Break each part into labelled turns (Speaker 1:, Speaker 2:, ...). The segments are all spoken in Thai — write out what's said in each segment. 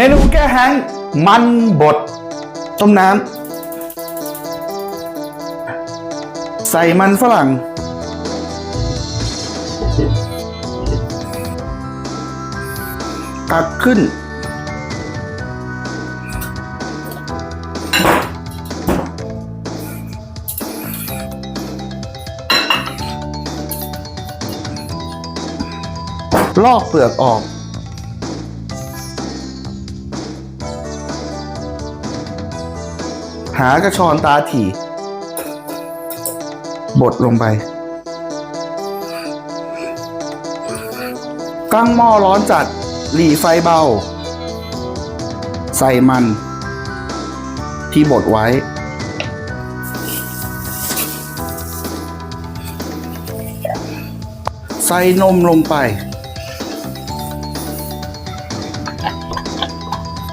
Speaker 1: เมนูแก้แห้งมันบด ต้มน้ำ ใส่มันฝรั่ง ตักขึ้น ลอกเปลือกออก หากระชอนตาถี่ บดลงไป ตั้งหม้อร้อนจัด หลีไฟเบา ใส่มัน ที่บดไว้ ใส่นมลงไป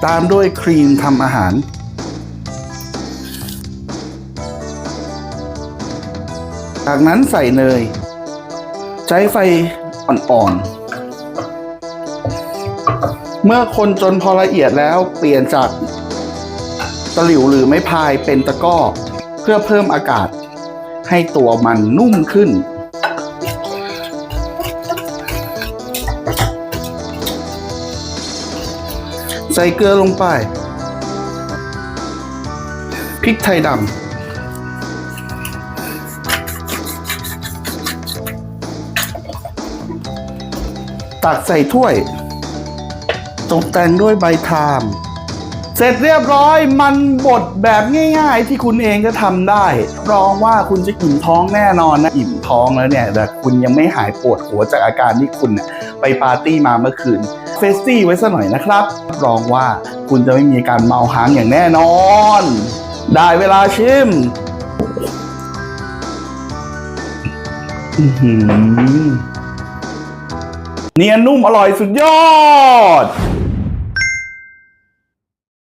Speaker 1: ตามด้วยครีมทำอาหาร จากนั้นใส่เนย ใช้ไฟอ่อนๆ เมื่อคนจนพอละเอียดแล้วเปลี่ยนจากตะหลิวหรือไม้พายเป็นตะก้อ เพื่อเพิ่มอากาศ ให้ตัวมันนุ่มขึ้น ใส่เกลือลงไปพริกไทยดำ ตักใส่ถ้วย ตกแต่งด้วยใบทามเสร็จเรียบร้อยมันบดแบบง่ายๆ ที่คุณเองก็ทำได้ รองว่าคุณจะอิ่มท้องแน่นอนนะอิ่มท้องแล้วเนี่ยแต่คุณยังไม่หายปวดหัวจากอาการที่คุณเนี่ยไปปาร์ตี้มาเมื่อคืนเฟสตี้ไว้สัหน่อยนะครับ รองว่าคุณจะไม่มีการเมาค้างอย่างแน่นอน ได้เวลาชิมอือหือ เนียนนุ่มอร่อยสุดยอด